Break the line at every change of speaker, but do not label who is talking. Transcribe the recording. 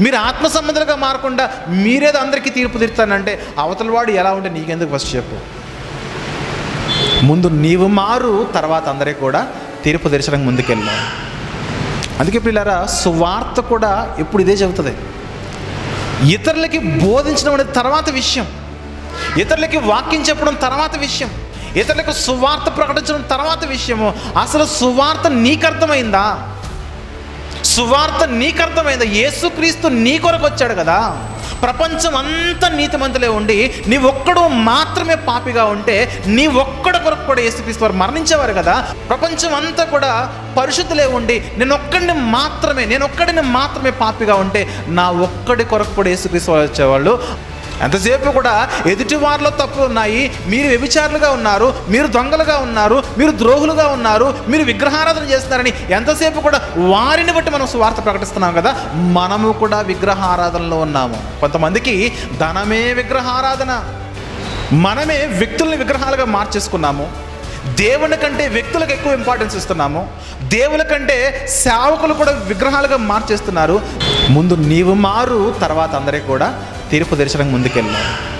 మీరు ఆత్మ సంబంధులుగా మారకుండా మీరేదో అందరికీ తీర్పు తీర్చానంటే అవతల వాడు ఎలా ఉంటే నీకెందుకు ఫస్ట్ చెప్పు? ముందు నీవు మారు తర్వాత అందరికీ కూడా తీర్పు తీర్చడానికి ముందుకెళ్ళాను అందుకే పిల్లరా సువార్త కూడా ఎప్పుడు ఇదే చెబుతుంది. ఇతరులకి బోధించడం అనేది తర్వాత విషయం. ఇతరులకి వాక్యం చెప్పడం తర్వాత విషయం. ఇతరులకు సువార్త ప్రకటించడం తర్వాత విషయము. అసలు సువార్త నీకు అర్థమైందా సువార్త నీకు యేసుక్రీస్తు నీ కొరకు వచ్చాడు కదా. ప్రపంచం అంతా నీతిమంతులే ఉండి నీ ఒక్కడు మాత్రమే పాపిగా ఉంటే నీ ఒక్కడ కొరకు కూడా యేసుక్రీస్తు వారు మరణించేవారు కదా. ప్రపంచం అంతా కూడా పరిశుద్ధులే ఉండి నేను ఒక్కడిని మాత్రమే నేను ఒక్కడిని మాత్రమే పాపిగా ఉంటే నా ఒక్కడి కొరకు కూడా యేసుక్రీస్తు వారు వచ్చేవాళ్ళు. ఎంతసేపు కూడా ఎదుటి వారిలో తప్పులు ఉన్నాయి. మీరు వ్యభిచారులుగా ఉన్నారు మీరు దొంగలుగా ఉన్నారు మీరు ద్రోహులుగా ఉన్నారు మీరు విగ్రహారాధన చేస్తున్నారని ఎంతసేపు కూడా వారిని బట్టి మనం స్వార్థ ప్రకటిస్తున్నాం కదా మనము కూడా విగ్రహారాధనలో ఉన్నాము. కొంతమందికి ధనమే విగ్రహారాధన మనమే వ్యక్తుల్ని విగ్రహాలుగా మార్చేసుకున్నాము. దేవుని కంటే వ్యక్తులకు ఎక్కువ ఇంపార్టెన్స్ ఇస్తున్నాము. దేవుల కంటే సేవకులు కూడా విగ్రహాలుగా మార్చేస్తున్నారు. ముందు నీవు మారు తర్వాత అందరికీ కూడా తీర్పు తెరచడానికి ముందుకెళ్ళాం